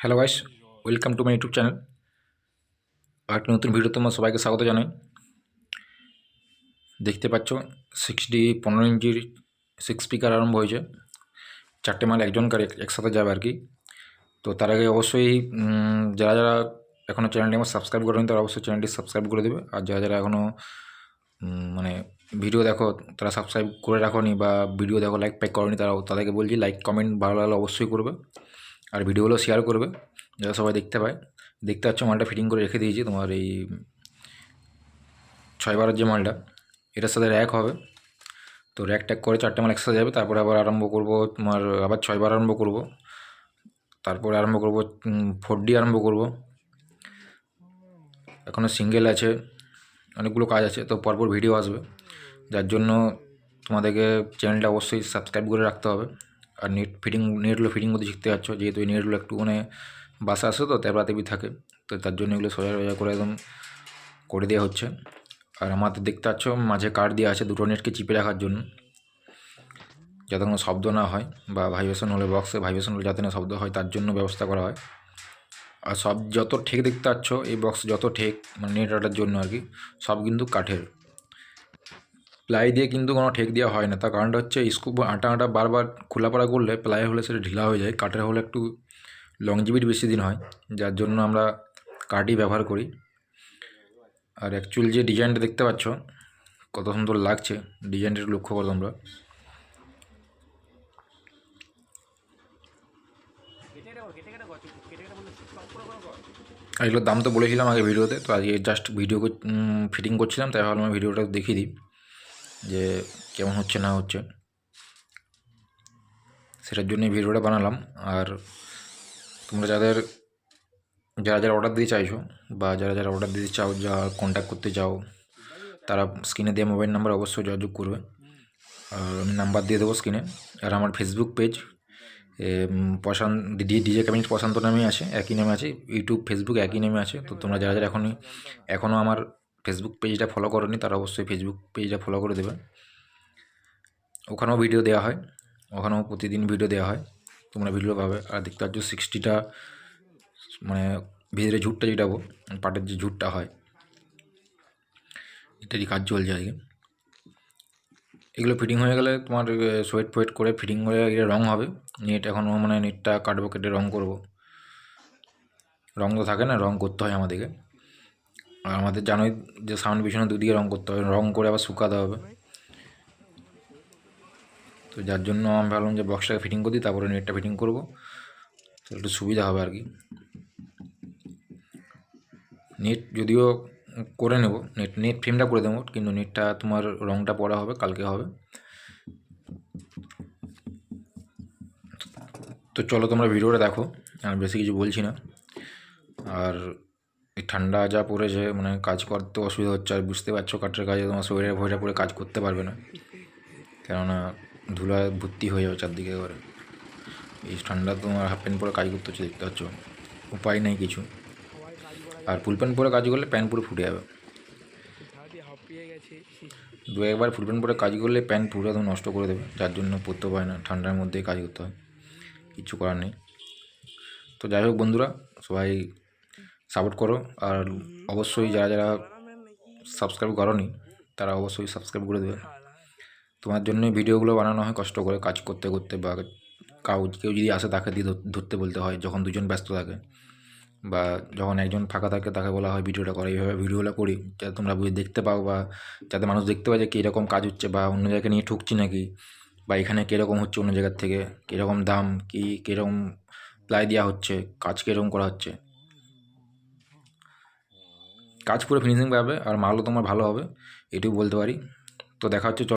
Hello guys, welcome to my YouTube channel. আর একটি নতুন video তোমার সবাইকে স্বাগত জানাই। দেখতে পাচ্ছ সিক্স ডি পনেরো ইঞ্চির সিক্স স্পিকার আরম্ভ হয়েছে। চারটে মাল, একজন কার একসাথে যাবে আর কি। তো তার আগে অবশ্যই যারা যারা এখনও চ্যানেলটি আমার সাবস্ক্রাইব করেনি, তারা অবশ্যই চ্যানেলটি সাবস্ক্রাইব করে দেবে। আর যারা যারা এখনও মানে ভিডিও দেখো, তারা সাবস্ক্রাইব করে রাখোনি বা ভিডিও দেখো লাইক প্যাক করনি তারা তাদেরকে বলছি লাইক কমেন্ট ভালো লাগলে অবশ্যই করবে। আর ভিডিওগুলো শেয়ার করবে যাতে সবাই দেখতে পায়। দেখতে পাচ্ছ মালটা ফিটিং করে রেখে দিয়েছি তোমার এই ছয় বারের যে মালটা, এটার সাথে র্যাক হবে। তো র্যাক ট্যাক করে চারটে মাল একসাথে যাবে, তারপরে আবার আরম্ভ করব তোমার, আবার ছয় বার আরম্ভ করব। তারপরে আরম্ভ করব ফোর ডি আরম্ভ করব। এখনও সিঙ্গেল আছে, অনেকগুলো কাজ আছে, তো পরপর ভিডিও আসবে। যার জন্য তোমাদেরকে চ্যানেলটা অবশ্যই সাবস্ক্রাইব করে রাখতে হবে। আর নেট ফিটিং নেটগুলো ফিটিং করতে শিখতে পারছ যেহেতু এই নেটগুলো একটু মানে বাসা আসে তো তেবড়াতেবি থাকে। তো তার জন্য এগুলো সোজা সোজা করে একদম করে দেওয়া হচ্ছে। আর আমাদের দেখতে পাচ্ছ, মাঝে কার্ড দেওয়া আছে দুটো নেটকে চিপে রাখার জন্য। যাতে কোনো শব্দ না হয় বা ভাইব্রেশন হলে বক্সে ভাইব্রেশন হলে যাতে না শব্দ হয়, তার জন্য ব্যবস্থা করা হয়। আর সব যত ঠেক দেখতে পাচ্ছ, এই বক্স যত ঠেক মানে নেট আটার জন্য আর কি, সব কিন্তু কাঠের। প্লাই দিয়ে কিন্তু কোনো ঠেক দেওয়া হয় না। তার কারণটা হচ্ছে স্কুপ আটা আটা বারবার খোলাপাড়া করলে প্লাই হলে সেটা ঢিলা হয়ে যায় কাঠের হলে একটু লংজিবিটি বেশি দিন হয়, যার জন্য আমরা কাঠই ব্যবহার করি। আর অ্যাকচুয়াল যে ডিজাইনটা দেখতে পাচ্ছ, কত সুন্দর লাগছে ডিজাইনটা লক্ষ্য করো তোমরা। এগুলোর দাম তো বলেছিলাম আগে ভিডিওতে, তো আজকে জাস্ট ভিডিও ফিটিং করছিলাম, তাই ভাবলাম ভিডিওটা দেখিয়ে দিই। যে কেমন হচ্ছে না হচ্ছে, সেটার জন্যই ভিডিওটা বানালাম। আর তোমরা যাদের, যারা যারা অর্ডার দিতে চাইছো বা যারা যারা অর্ডার দিতে চাও, যা কন্ট্যাক্ট করতে চাও, তারা স্ক্রিনে দেওয়া মোবাইল নাম্বার অবশ্যই যোগাযোগ করবে। আর আমি নাম্বার দিয়ে দেবো স্ক্রিনে আর আমার Facebook page Prashanta DJ cabinet Prashanta নামে আছে, একই নামে আছে। ইউটিউব ফেসবুক একই নামে আছে। তো তোমরা যারা যারা এখনই, এখনও আমার ফেসবুক পেজটা ফলো করনি, তারা অবশ্যই ফেসবুক পেজটা ফলো করে দেবে। ওখানেও ভিডিও দেওয়া হয়, ওখানেও প্রতিদিন ভিডিও দেওয়া হয়। তোমরা ভিডিও পাবে, আর দেখতে পাচ্ছ সিক্সটিটা মানে ভিতরে ঝুটটা যেটা পাটের যে ঝুটটা হয় ইত্যাদি কাজ চলছে আজকে। এগুলো ফিটিং হয়ে গেলে তোমার সোয়েট ফোয়েট করে ফিটিং করে এটা রং হবে। নেট এখনও মানে নেটটা কাটবো কেটে রং করব। রং তো থাকে না রং করতে হয় আমাদেরকে। আর আমাদের জানোই যে সাউন্ড পিছনে দুদিকে রং করতে হবে রং করে আবার শুকাতে হবে। তো যার জন্য আমি ভাবলাম যে বক্সটাকে ফিটিং করে দিই, তারপরে নেটটা ফিটিং করব। তো একটু সুবিধা হবে আর কি। নেট যদিও করে নেব নেট নেট ফ্রেমটা করে দেবো, কিন্তু নেটটা তোমার রংটা পড়া হবে, কালকে হবে। তো চলো তোমরা ভিডিওটা দেখো আর বেশি কিছু বলছি না। আর এই ঠান্ডা যা পড়েছে মানে কাজ করতে অসুবিধা হচ্ছে, আর বুঝতে পারছ কাঠের কাজে তোমার শরীরে ভয়টা পড়ে কাজ করতে পারবে না। কেননা ধুলা ভর্তি হয়ে যাবে চারদিকে করে এই ঠান্ডা তোমার হাফ প্যান্ট পরে কাজ করতে হচ্ছে, দেখতে পাচ্ছ? উপায় নেই কিছু। আর ফুল প্যান্ট পরে কাজ করলে প্যান্ট পুরো ফুটে যাবে। দু একবার ফুল প্যান্ট পরে কাজ করলে প্যান্ট পুরো একদম নষ্ট করে দেবে, যার জন্য পরতে পারে না, ঠান্ডার মধ্যেই কাজ করতে হয়। কিছু করার নেই। তো যাই হোক বন্ধুরা, সবাই সাপোর্ট করো। আর অবশ্যই যারা যারা সাবস্ক্রাইব করনি তারা অবশ্যই সাবস্ক্রাইব করে দেবে। তোমার জন্য ভিডিওগুলো বানানো হয় কষ্ট করে কাজ করতে করতে বা কাউ কেউ যদি আসে তাকে দিয়ে ধরতে বলতে হয় যখন দুজন ব্যস্ত থাকে বা যখন একজন ফাঁকা থাকে তাকে বলা হয় ভিডিওটা করে। এইভাবে ভিডিওগুলো করি যাতে তোমরা বুঝে দেখতে পাও বা যাতে মানুষ দেখতে পায় যে কীরকম কাজ হচ্ছে বা অন্য জায়গায় নিয়ে ঠুকছি নাকি বা এখানে কীরকম হচ্ছে অন্য জায়গার থেকে কীরকম দাম কী কীরকম প্লাই দেওয়া হচ্ছে কাজ কীরকম করা হচ্ছে। কাজ পুরো ফিনিশিং পাবে আর মালও তোমার ভালো হবে, এটুকু বলতে পারি। তো দেখা হচ্ছে